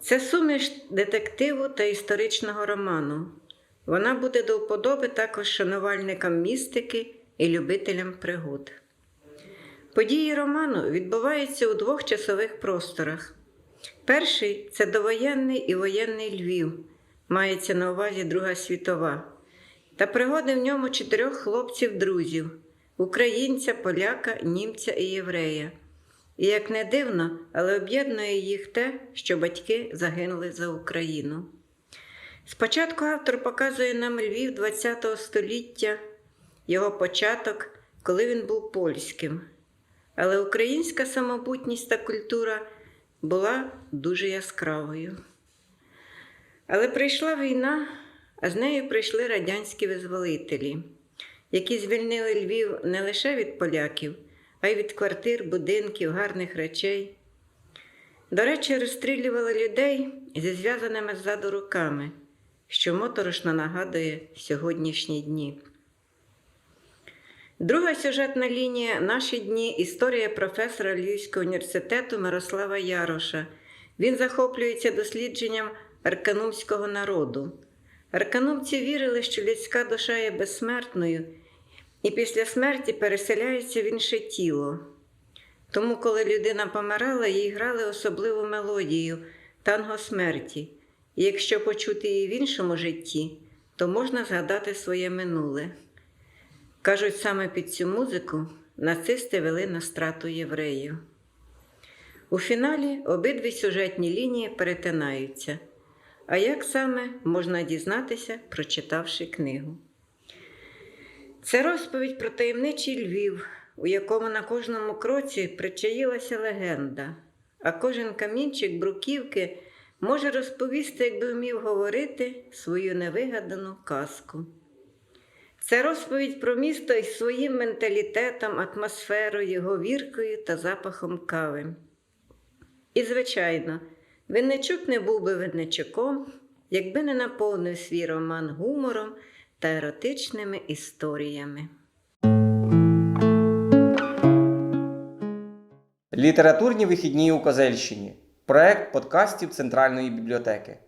Це суміш детективу та історичного роману. Вона буде до вподоби також шанувальникам містики і любителям пригод. Події роману відбуваються у двох часових просторах. Перший це довоєнний і воєнний Львів, мається на увазі Друга світова, та пригоди в ньому чотирьох хлопців-друзів українця, поляка, німця і єврея. І як не дивно, але об'єднує їх те, що батьки загинули за Україну. Спочатку автор показує нам Львів ХХ століття, його початок, коли він був польським. Але українська самобутність та культура була дуже яскравою. Але прийшла війна, а з нею прийшли радянські визволителі, які звільнили Львів не лише від поляків, а й від квартир, будинків, гарних речей. До речі, розстрілювали людей зі зв'язаними ззаду руками, що моторошно нагадує сьогоднішні дні. Друга сюжетна лінія наші дні історія професора Львівського університету Мирослава Яроша. Він захоплюється дослідженням арканумського народу. Арканумці вірили, що людська душа є безсмертною і після смерті переселяється в інше тіло. Тому, коли людина помирала, їй грали особливу мелодію танго смерті. І якщо почути її в іншому житті, то можна згадати своє минуле. Кажуть, саме під цю музику нацисти вели на страту євреїв. У фіналі обидві сюжетні лінії перетинаються. А як саме можна дізнатися, прочитавши книгу? Це розповідь про таємничий Львів, у якому на кожному кроці причаїлася легенда, а кожен камінчик бруківки може розповісти, якби вмів говорити свою невигадану казку. Це розповідь про місто із своїм менталітетом, атмосферою, говіркою та запахом кави. І, звичайно, Винничук не був би Винничуком, якби не наповнив свій роман гумором та еротичними історіями. Літературні вихідні у Козельщині. Проект подкастів Центральної бібліотеки.